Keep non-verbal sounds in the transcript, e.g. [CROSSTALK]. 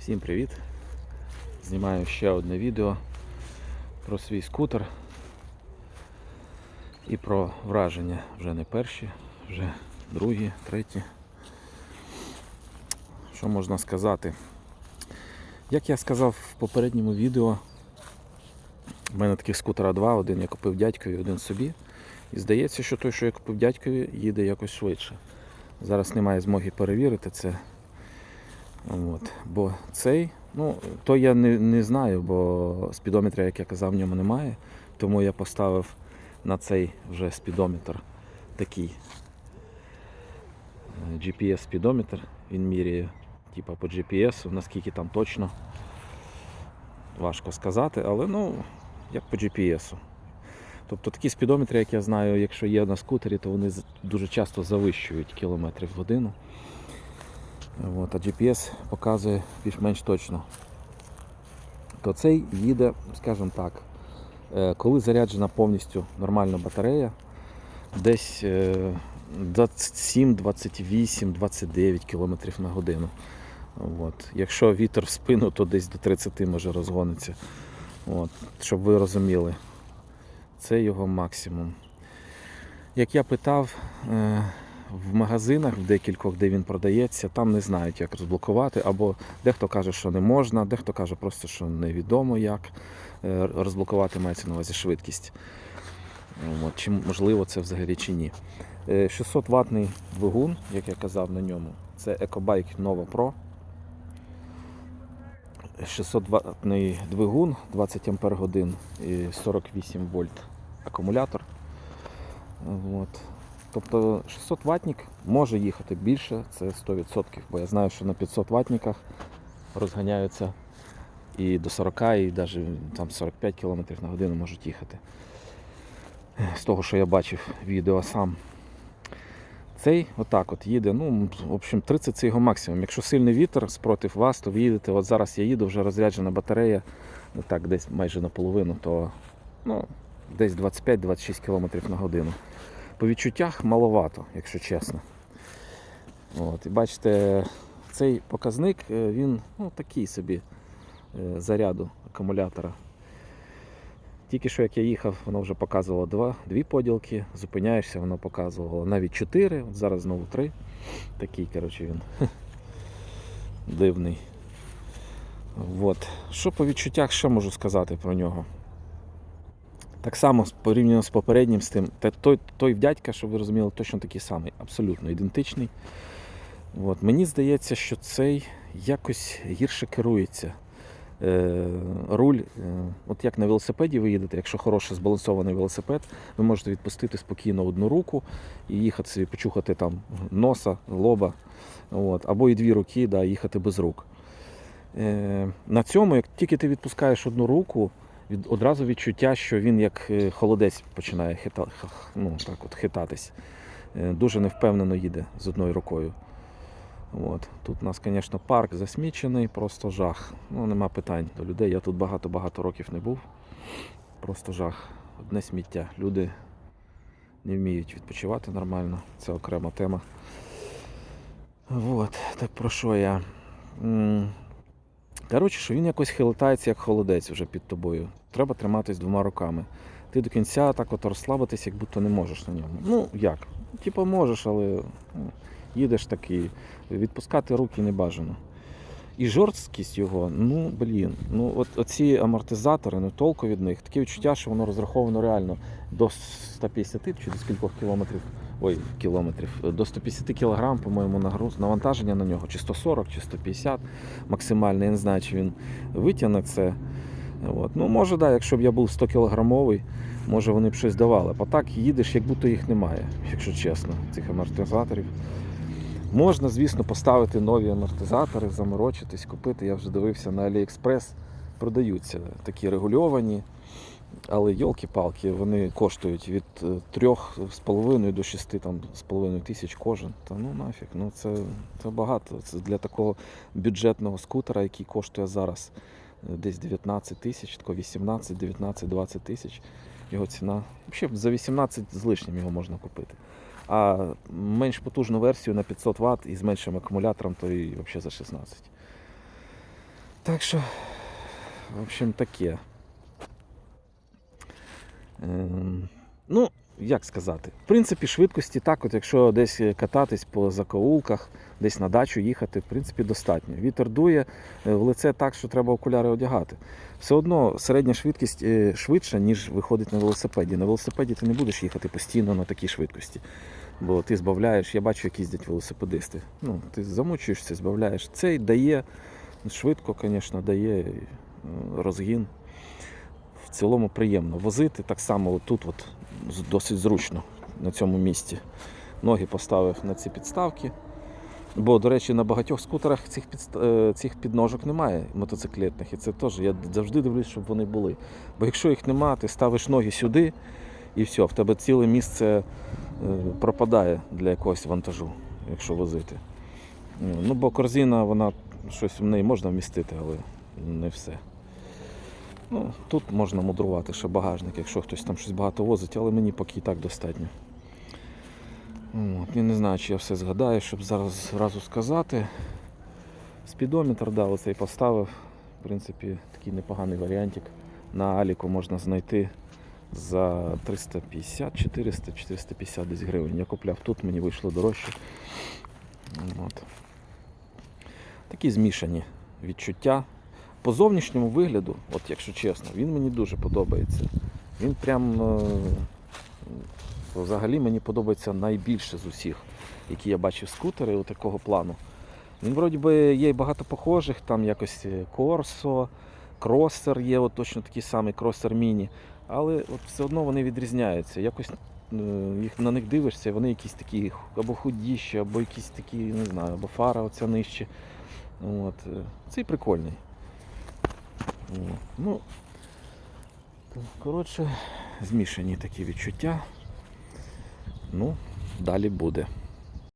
Всім привіт! Знімаю ще одне відео про свій скутер і про враження вже не перші, вже другі, треті. Що можна сказати? Як я сказав в попередньому відео, в мене таких скутера два, один я купив дядькові, один собі. І здається, що той, що я купив дядькові, їде якось швидше. Зараз немає змоги перевірити це. От. Бо цей, ну, то я не, не знаю, бо спідометра, як я казав, в ньому немає. Тому я поставив на цей вже спідометр такий е, GPS-спідометр. Він міряє типа по GPS, наскільки там точно. Важко сказати, але ну, як по GPS. Тобто такі спідометри, як я знаю, якщо є на скутері, то вони дуже часто завищують кілометрів в годину. От, а GPS показує більш-менш точно. То цей їде, скажімо так, е, коли заряджена повністю нормальна батарея, десь е, 27, 28, 29 км на годину. От. Якщо вітер в спину, то десь до 30 може розгониться. От. Щоб ви розуміли, це його максимум. Як я питав, е, в магазинах, в декількох, де він продається, там не знають, як розблокувати, або дехто каже, що не можна, дехто каже просто, що невідомо як е, розблокувати мається на увазі швидкість. Чи можливо це взагалі чи ні. Е, 600 ватний двигун, як я казав на ньому, це EcoBike Nova Pro. 600 ватний двигун, 20 Ампер годин і 48 вольт акумулятор. От. Тобто 600 ватник може їхати більше, це 100%, бо я знаю, що на 500 ватниках розганяються і до 40, і навіть там 45 км на годину можуть їхати. З того, що я бачив відео сам. Цей отак от їде. Ну, в общем, 30 це його максимум. Якщо сильний вітер спротив вас, то ви їдете. От зараз я їду, вже розряджена батарея, ну, так, десь майже наполовину, то ну, десь 25-26 км на годину. По відчуттях маловато, якщо чесно. От, і бачите, цей показник е, він ну, такий собі е, заряду акумулятора. Тільки що як я їхав, воно вже показувало два, дві поділки, зупиняєшся, воно показувало навіть чотири, от зараз знову три. Такий, коротше, він [LAUGHS] дивний. От. Що по відчуттях ще можу сказати про нього? Так само порівняно з попереднім з тим, та той, той дядька, щоб ви розуміли, точно такий самий, абсолютно ідентичний. От. Мені здається, що цей якось гірше керується. Е, руль, е, от як на велосипеді ви їдете, якщо хороший збалансований велосипед, ви можете відпустити спокійно одну руку і їхати собі, почухати там носа, лоба, от, або і дві руки, да, їхати без рук. Е, на цьому, як тільки ти відпускаєш одну руку, від, одразу відчуття, що він як е, холодець починає хита, ну, так от, хитатись. Е, Дуже невпевнено їде з одною рукою. От. Тут у нас, звісно, парк засмічений, просто жах. Ну, нема питань до людей. Я тут багато-багато років не був. Просто жах. Одне сміття. Люди не вміють відпочивати нормально. Це окрема тема. От, так про що я? Коротше, що він якось хилитається, як холодець вже під тобою. Треба триматись двома руками. Ти до кінця так от розслабитись, як будто не можеш на ньому. Ну, як? Типу можеш, але ну, їдеш такий. Відпускати руки не бажано. І жорсткість його, ну блін, ну от оці амортизатори, ну толку від них, таке відчуття, що воно розраховано реально до 150 чи до скількох кілометрів, ой, кілометрів, до 150 кілограм, по-моєму, нагруз, навантаження на нього, чи 140, чи 150 максимальне. Я не знаю, чи він витягне це. От. Ну, може, да, якщо б я був 100 кілограмовий, може вони б щось давали. А так їдеш, як будто їх немає, якщо чесно, цих амортизаторів. Можна, звісно, поставити нові амортизатори, заморочитись, купити. Я вже дивився на AliExpress, продаються такі регульовані, але йолки-палки, вони коштують від 3,5 до 6,5 тисяч кожен. Та ну нафіг, ну це, це багато. Це для такого бюджетного скутера, який коштує зараз е, десь 19 тисяч, тако 18, 19, 20 тисяч. Його ціна. Взагалі за 18 з лишнім його можна купити. А менш потужну версію на 500 Вт і з меншим акумулятором, то і взагалі за 16. Так що, в общем, таке. Ем, ну, як сказати, в принципі, швидкості так, от якщо десь кататись по закоулках, десь на дачу їхати, в принципі, достатньо. Вітер дує е, в лице так, що треба окуляри одягати. Все одно середня швидкість е, швидша, ніж виходить на велосипеді. На велосипеді ти не будеш їхати постійно на такій швидкості. Бо ти збавляєш, я бачу, як їздять велосипедисти. Ну, ти замучуєшся, збавляєш. Цей дає швидко, звісно, дає е, розгін. В цілому приємно возити. Так само тут от, досить зручно на цьому місці. Ноги поставив на ці підставки. Бо, до речі, на багатьох скутерах цих, підст... е, цих підножок немає мотоциклетних. І це теж я завжди дивлюсь, щоб вони були. Бо якщо їх нема, ти ставиш ноги сюди і все, в тебе ціле місце е, пропадає для якогось вантажу, якщо возити. Ну, бо корзина, вона щось в неї можна вмістити, але не все. Ну, тут можна мудрувати ще багажник, якщо хтось там щось багато возить, але мені поки і так достатньо. От, я не знаю, чи я все згадаю, щоб зараз зразу сказати. Спідометр, да, оцей поставив. В принципі, такий непоганий варіантик. На Аліку можна знайти за 350, 400, 450 десь гривень. Я купляв тут, мені вийшло дорожче. От. Такі змішані відчуття. По зовнішньому вигляду, от якщо чесно, він мені дуже подобається. Він прям е, взагалі мені подобається найбільше з усіх, які я бачив скутери у такого плану. Він вроді би є й багато похожих, там якось Корсо, кросер є, от точно такий самий кросер міні. Але от все одно вони відрізняються. Якось е, їх на них дивишся, вони якісь такі або худіші, або якісь такі, не знаю, або фара оця нижче. От. е, Цей прикольний. О, Ну, коротше, змішані такі відчуття. Ну, далі буде.